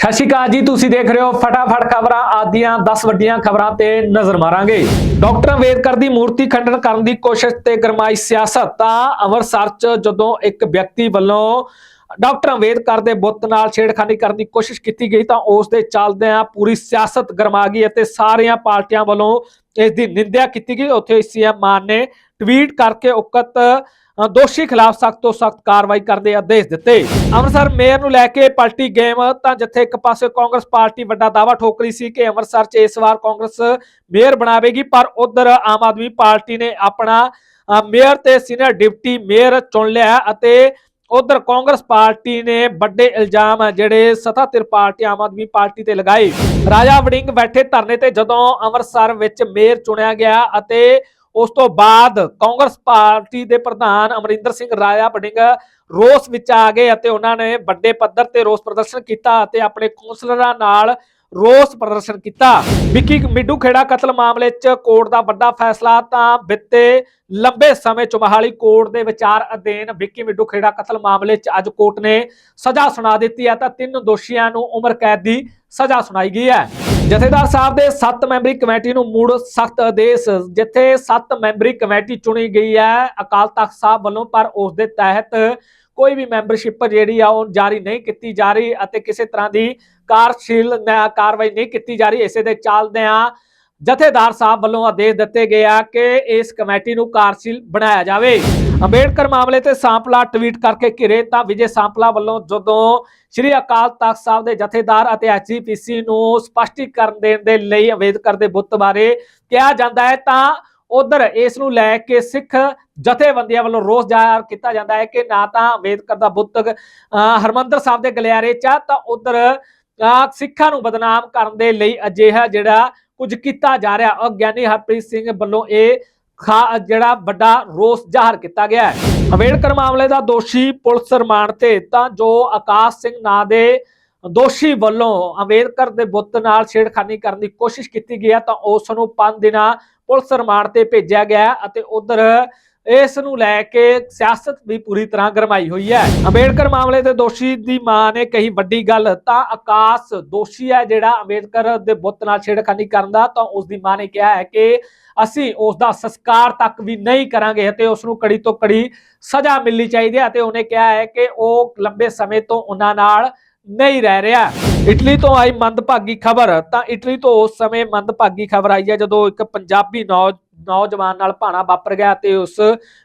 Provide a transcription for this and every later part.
ਸਤਿ ਸ਼੍ਰੀ ਅਕਾਲ ਜੀ, ਤੁਸੀਂ ਦੇਖ ਰਹੇ ਹੋ ਫਟਾਫਟ ਖਬਰਾਂ। ਆਦੀਆਂ 10 ਵੱਡੀਆਂ ਖਬਰਾਂ ਤੇ ਨਜ਼ਰ ਮਾਰਾਂਗੇ। ਡਾਕਟਰ ਅੰਬੇਦਕਰ ਦੀ ਮੂਰਤੀ ਖੰਡਨ ਕਰਨ ਦੀ ਕੋਸ਼ਿਸ਼ ਤੇ ਗਰਮਾਈ ਸਿਆਸਤ, ਤਾਂ ਅੰਮ੍ਰਿਤਸਰ ਚ ਜਦੋਂ ਇੱਕ ਵਿਅਕਤੀ ਵੱਲੋਂ ਡਾਕਟਰ ਅੰਬੇਦਕਰ ਦੇ ਬੁੱਤ ਨਾਲ ਛੇੜਖਾਨੀ ਕਰਨ ਦੀ ਕੋਸ਼ਿਸ਼ ਕੀਤੀ ਗਈ, ਤਾਂ ਉਸ ਦੇ ਚੱਲਦਿਆਂ ਪੂਰੀ ਸਿਆਸਤ ਗਰਮਾ ਗਈ ਅਤੇ ਸਾਰੀਆਂ ਪਾਰਟੀਆਂ ਵੱਲੋਂ ਇਸ ਦੀ ਨਿੰਦਿਆ ਕੀਤੀ ਗਈ। ਉੱਥੇ ਸੀਐਮ ਮਾਨ ਨੇ ਟਵੀਟ ਕਰਕੇ ਉਕਤ ਦੋਸ਼ੀ ਖਿਲਾਫ ਸਖਤ ਤੋਂ ਸਖਤ ਕਾਰਵਾਈ ਕਰਨ ਆਦੇਸ਼ ਦਿੱਤੇ। ਅੰਮ੍ਰਿਤਸਰ ਮੇਅਰ ਨੂੰ ਲੈ ਕੇ ਪਲਟੀ ਗੇਮ, ਤਾਂ ਜਿੱਥੇ ਇੱਕ ਪਾਸੇ ਕਾਂਗਰਸ ਪਾਰਟੀ ਵੱਡਾ ਦਾਅਵਾ ਠੋਕ ਰਹੀ ਸੀ ਕਿ ਅੰਮ੍ਰਿਤਸਰ 'ਚ ਇਸ ਵਾਰ ਕਾਂਗਰਸ ਮੇਅਰ ਬਣਾਵੇਗੀ, ਪਰ ਉਧਰ ਆਮ ਆਦਮੀ ਪਾਰਟੀ ਨੇ ਆਪਣਾ ਮੇਅਰ ਤੇ ਸੀਨੀਅਰ ਡਿਪਟੀ ਮੇਅਰ ਚੁਣ ਲਿਆ ਅਤੇ ਉਧਰ ਕਾਂਗਰਸ ਪਾਰਟੀ ਨੇ ਵੱਡੇ ਇਲਜ਼ਾਮ ਆ ਜਿਹੜੇ ਸੱਤਾਧਿਰ ਪਾਰਟੀ, ਆਮ ਆਦਮੀ ਪਾਰਟੀ ਤੇ ਲਗਾਏ। ਰਾਜਾ ਵੜਿੰਗ ਬੈਠੇ ਧਰਨੇ ਤੇ ਜਦੋਂ ਅੰਮ੍ਰਿਤਸਰ ਵਿੱਚ ਮੇਅਰ ਚੁਣਿਆ ਗਿਆ ਅਤੇ ਉਸ ਤੋਂ ਬਾਅਦ ਕਾਂਗਰਸ ਪਾਰਟੀ ਦੇ ਪ੍ਰਧਾਨ ਅਮਰਿੰਦਰ ਸਿੰਘ ਰਾਜਾ ਵੜਿੰਗ ਰੋਸ ਵਿੱਚ ਆ ਗਏ ਅਤੇ ਉਹਨਾਂ ਨੇ ਵੱਡੇ ਪੱਧਰ ਤੇ ਰੋਸ ਪ੍ਰਦਰਸ਼ਨ ਕੀਤਾ ਅਤੇ ਆਪਣੇ ਕੌਂਸਲਰਾਂ ਨਾਲ ਰੋਸ ਪ੍ਰਦਰਸ਼ਨ ਕੀਤਾ। ਵਿੱਕੀ ਮਿੱਡੂ ਖੇੜਾ ਕਤਲ ਮਾਮਲੇ 'ਚ ਕੋਰਟ ਦਾ ਵੱਡਾ ਫੈਸਲਾ, ਤਾਂ ਬਿੱਤੇ ਲੰਬੇ ਸਮੇਂ ਚ ਮੋਹਾਲੀ ਕੋਰਟ ਦੇ ਵਿਚਾਰ ਅਧੀਨ ਵਿੱਕੀ ਮਿੱਡੂ ਖੇੜਾ ਕਤਲ ਮਾਮਲੇ 'ਚ ਅੱਜ ਕੋਰਟ ਨੇ ਸਜ਼ਾ ਸੁਣਾ ਦਿੱਤੀ ਹੈ, ਤਾਂ ਤਿੰਨ ਦੋਸ਼ੀਆਂ ਨੂੰ ਉਮਰ ਕੈਦ ਦੀ ਸਜ਼ਾ ਸੁਣਾਈ ਗਈ ਹੈ। ਜਥੇਦਾਰ ਸਾਹਿਬ ਦੇ 7 ਮੈਂਬਰੀ ਕਮੇਟੀ ਨੂੰ ਮੁੜ ਸਖਤ ਆਦੇਸ਼, ਜਿੱਥੇ 7 ਮੈਂਬਰੀ ਕਮੇਟੀ ਚੁਣੀ ਗਈ ਹੈ ਅਕਾਲ ਤਖਤ ਸਾਹਿਬ ਵੱਲੋਂ, ਪਰ ਉਸ ਦੇ ਤਹਿਤ ਕੋਈ ਵੀ ਮੈਂਬਰਸ਼ਿਪ ਜਿਹੜੀ ਆ ਉਹ ਜਾਰੀ ਨਹੀਂ ਕੀਤੀ ਜਾ ਰਹੀ ਅਤੇ ਕਿਸੇ ਤਰ੍ਹਾਂ ਦੀ ਕਾਰਜਸ਼ੀਲ ਕਾਰਵਾਈ ਨਹੀਂ ਕੀਤੀ ਜਾ ਰਹੀ। ਇਸੇ ਦੇ ਚੱਲਦਿਆਂ ਜਥੇਦਾਰ ਸਾਹਿਬ ਵੱਲੋਂ ਆਦੇਸ਼ ਦਿੱਤੇ ਗਏ ਆ ਕਿ ਇਸ ਕਮੇਟੀ ਨੂੰ ਕਾਰਜਸ਼ੀਲ ਬਣਾਇਆ ਜਾਵੇ। ਅੰਬੇਡਕਰ ਮਾਮਲੇ ਤੇ ਸਾਂਪਲਾ ਟਵੀਟ ਕਰਕੇ ਘਿਰੇ ਤਾਂ ਵਿਜੇ ਸਾਂਪਲਾ ਵੱਲੋਂ ਜਦੋਂ ਸ੍ਰੀ ਅਕਾਲ ਤਖਤ ਸਾਹਿਬ ਦੇ ਜਥੇਦਾਰ ਅਤੇ ਐਚਜੀਪੀਸੀ ਨੂੰ ਸਪਸ਼ਟੀਕਰਨ ਦੇਣ ਦੇ ਲਈ ਅੰਬੇਦਕਰ ਦੇ ਬੁੱਤ ਬਾਰੇ ਕਿਹਾ ਜਾਂਦਾ ਹੈ ਤਾਂ ਉਧਰ ਇਸ ਨੂੰ ਲੈ ਕੇ ਸਿੱਖ ਜਥੇਬੰਦੀਆਂ ਵੱਲੋਂ ਰੋਸ ਜ਼ਾਹਰ ਕੀਤਾ ਜਾਂਦਾ ਹੈ ਕਿ ਨਾ ਤਾਂ ਅੰਬੇਦਕਰ ਦਾ ਬੁੱਤ ਅਹ, ਹਰਮੰਦਰ ਸਾਹਿਬ ਦੇ ਗਲਿਆਰੇ ਚ ਆ ਤਾਂ ਉਧਰ ਸਿੱਖਾਂ ਨੂੰ ਬਦਨਾਮ ਕਰਨ ਦੇ ਲਈ ਅਜਿਹਾ ਜਿਹੜਾ ਕੁਝ ਕੀਤਾ ਜਾ ਰਿਹਾ। ਗਿਆਨੀ ਹਰਪ੍ਰੀਤ ਸਿੰਘ ਵੱਲੋਂ ਇਹ ਖਾ ਜਿਹੜਾ ਵੱਡਾ ਰੋਸ ਜ਼ਾਹਰ ਕੀਤਾ ਗਿਆ ਹੈ। ਅੰਬੇਡਕਰ ਮਾਮਲੇ ਦਾ ਦੋਸ਼ੀ ਪੁਲਿਸ ਰਿਮਾਂਡ ਤੇ, ਤਾਂ ਜੋ ਆਕਾਸ਼ ਸਿੰਘ ਨਾਂ ਦੇ ਦੋਸ਼ੀ ਵੱਲੋਂ ਅੰਬੇਦਕਰ ਦੇ ਬੁੱਤ ਨਾਲ ਛੇੜਖਾਨੀ ਕਰਨ ਦੀ ਕੋਸ਼ਿਸ਼ ਕੀਤੀ ਗਈ ਹੈ, ਤਾਂ ਉਸ ਨੂੰ 5 ਦਿਨਾਂ ਪੁਲਿਸ ਰਿਮਾਂਡ ਤੇ ਭੇਜਿਆ ਗਿਆ ਅਤੇ ਉਧਰ ਇਸ ਨੂੰ ਲੈ ਕੇ ਸਿਆਸਤ ਵੀ ਪੂਰੀ ਤਰ੍ਹਾਂ ਗਰਮਾਈ ਹੋਈ ਹੈ। ਅੰਬੇਡਕਰ ਮਾਮਲੇ ਦੇ ਦੋਸ਼ੀ ਦੀ ਮਾਂ ਨੇ ਕਹੀ ਵੱਡੀ ਗੱਲ, ਤਾਂ ਆਕਾਸ਼ ਦੋਸ਼ੀ ਹੈ ਜਿਹੜਾ ਅੰਬੇਡਕਰ ਦੇ ਬੁੱਤ ਨਾਲ ਛੇੜਖਾਨੀ ਕਰਨ ਦਾ, ਤਾਂ ਉਸ ਦੀ ਮਾਂ ਨੇ ਕਿਹਾ ਹੈ ਕਿ ਅਸੀਂ ਉਸ ਦਾ ਸੰਸਕਾਰ ਤੱਕ ਵੀ ਨਹੀਂ ਕਰਾਂਗੇ ਅਤੇ ਉਸ ਨੂੰ ਕੜੀ ਤੋਂ ਕੜੀ ਸਜ਼ਾ ਮਿਲਣੀ ਚਾਹੀਦੀ ਹੈ ਅਤੇ ਉਹਨੇ ਕਿਹਾ ਹੈ ਕਿ ਉਹ ਲੰਬੇ ਸਮੇਂ ਤੋਂ ਉਹਨਾਂ ਨਾਲ ਨਹੀਂ ਰਹਿ ਰਿਹਾ। ਇਟਲੀ ਤੋਂ ਆਈ ਮੰਦਭਾਗੀ ਖਬਰ, ਤਾਂ ਇਟਲੀ ਤੋਂ ਉਸ ਸਮੇਂ ਮੰਦਭਾਗੀ ਖਬਰ ਆਈ ਹੈ ਜਦੋਂ ਇੱਕ ਪੰਜਾਬੀ ਨੌਜਵਾਨ ਨਾਲ ਭਾਣਾ ਵਾਪਰ ਗਿਆ ਤੇ ਉਸ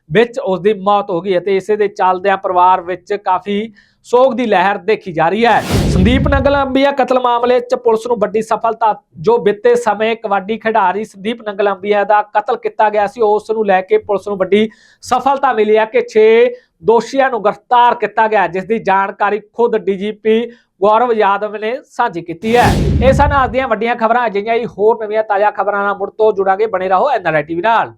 ਵਿੱਚ ਉਸ ਦੀ ਮੌਤ ਹੋ ਗਈ ਅਤੇ ਇਸੇ ਦੇ ਚੱਲਦਿਆਂ ਪਰਿਵਾਰ ਵਿੱਚ ਕਾਫੀ ਸੋਗ ਦੀ ਲਹਿਰ ਦੇਖੀ ਜਾ ਰਹੀ ਹੈ। ਸੰਦੀਪ ਨੰਗਲੰਬੀਆ ਕਤਲ ਮਾਮਲੇ 'ਚ ਪੁਲਿਸ ਨੂੰ ਵੱਡੀ ਸਫਲਤਾ ਜੋ ਬੀਤੇ ਸਮੇਂ ਕਬੱਡੀ ਖਿਡਾਰੀ ਸੰਦੀਪ ਨੰਗਲੰਬੀਆ ਦਾ ਕਤਲ ਕੀਤਾ ਗਿਆ ਸੀ, ਉਸ ਨੂੰ ਲੈ ਕੇ ਪੁਲਿਸ ਨੂੰ ਵੱਡੀ ਸਫਲਤਾ ਮਿਲੀ ਹੈ ਕਿ 6 ਦੋਸ਼ੀਆਂ ਨੂੰ ਗ੍ਰਿਫਤਾਰ ਕੀਤਾ ਗਿਆ ਜਿਸ ਦੀ ਜਾਣਕਾਰੀ ਖੁਦ ਡੀਜੀਪੀ ਗੌਰਵ ਯਾਦਵ ਨੇ ਸਾਂਝੀ ਕੀਤੀ ਹੈ। ਇਹ ਸਨ ਅੱਜ ਦੀਆਂ ਵੱਡੀਆਂ ਖਬਰਾਂ ਅਜਿਹੀਆਂ ਹੀ ਹੋਰ ਨਵੀਆਂ ਤਾਜ਼ਾ ਖਬਰਾਂ ਨਾਲ ਮੁੜ ਤੋਂ ਜੁੜਾਂਗੇ। ਬਣੇ ਰਹੋ ਐਨਆਰਆਈ ਟੀਵੀ ਨਾਲ।